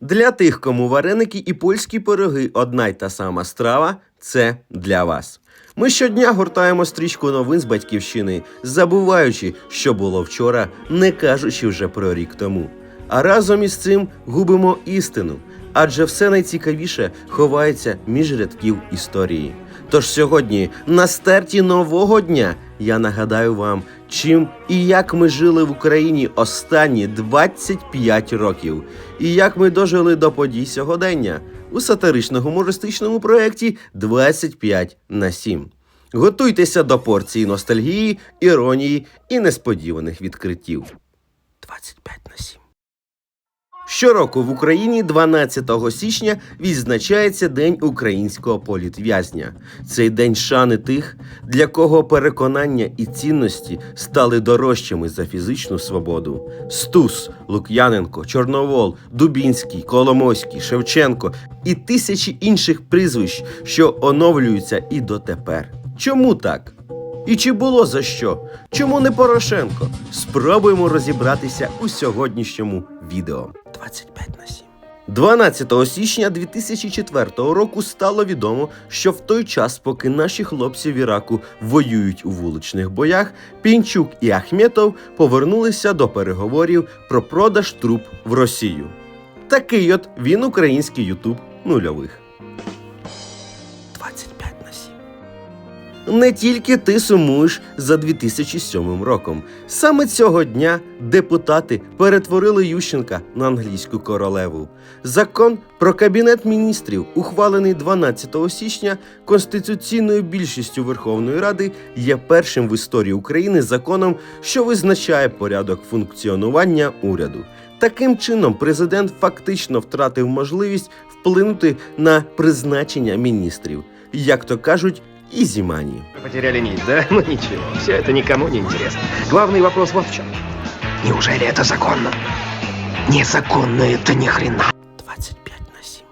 Для тих, кому вареники і польські пироги одна й та сама страва, це для вас. Ми щодня гортаємо стрічку новин з батьківщини, забуваючи, що було вчора, не кажучи вже про рік тому. А разом із цим губимо істину, адже все найцікавіше ховається між рядків історії. Тож сьогодні, на старті нового дня, я нагадаю вам, чим і як ми жили в Україні останні 25 років, і як ми дожили до подій сьогодення у сатирично-гумористичному проєкті 25 на 7. Готуйтеся до порції ностальгії, іронії і несподіваних відкриттів. 25 на 7. Щороку в Україні 12 січня відзначається День українського політв'язня. Цей день шани тих, для кого переконання і цінності стали дорожчими за фізичну свободу. Стус, Лук'яненко, Чорновол, Дубінський, Коломойський, Шевченко і тисячі інших прізвищ, що оновлюються і дотепер. Чому так? І чи було за що? Чому не Порошенко? Спробуємо розібратися у сьогоднішньому відео. 25 на 7. 12 січня 2004 року стало відомо, що в той час, поки наші хлопці в Іраку воюють у вуличних боях, Пінчук і Ахметов повернулися до переговорів про продаж труп в Росію. Такий от він український Ютуб нульових. Не тільки ти сумуєш за 2007 роком. Саме цього дня депутати перетворили Ющенка на англійську королеву. Закон про кабінет міністрів, ухвалений 12 січня конституційною більшістю Верховної Ради, є першим в історії України законом, що визначає порядок функціонування уряду. Таким чином, президент фактично втратив можливість вплинути на призначення міністрів, як то кажуть, ізімані. Мы потеряли нить, да? Ну ничего, все это никому не интересно. Главный вопрос вот в чем. Неужели это законно? Незаконно это ни хрена. 25 на 7.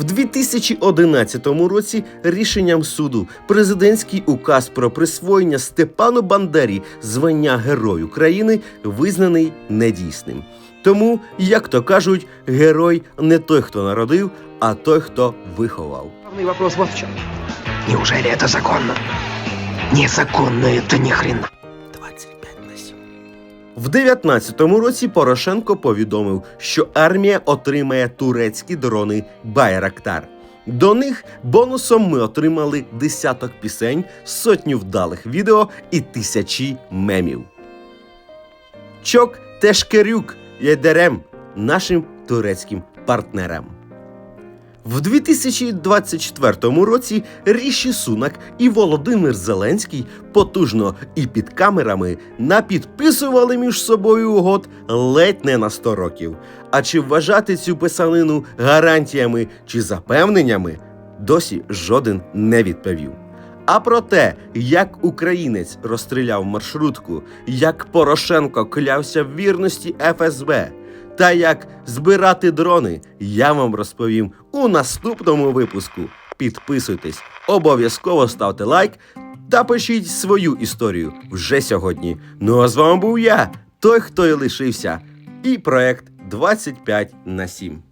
В 2011 році рішенням суду президентський указ про присвоєння Степану Бандері звання Герою країни визнаний недійсним. Тому, як то кажуть, герой не той, хто народив, а той, хто виховав. Главный вопрос вот в чем. Неужели это законно? Незаконно это ни хрена. 25 на 7. В 19-му році Порошенко повідомив, що армія отримає турецькі дрони Байрактар. До них бонусом ми отримали десяток пісень, сотню вдалих відео і тисячі мемів. Чок Тешкерюк Єдерем нашим турецьким партнерам. В 2024 році Ріші Сунак і Володимир Зеленський потужно і під камерами напідписували між собою угод ледь не на 100 років. А чи вважати цю писанину гарантіями чи запевненнями, досі жоден не відповів. А про те, як українець розстріляв маршрутку, як Порошенко клявся в вірності ФСБ, та як збирати дрони, я вам розповім у наступному випуску. Підписуйтесь, обов'язково ставте лайк та пишіть свою історію вже сьогодні. Ну а з вами був я, той, хто і лишився, і проект 25 на 7.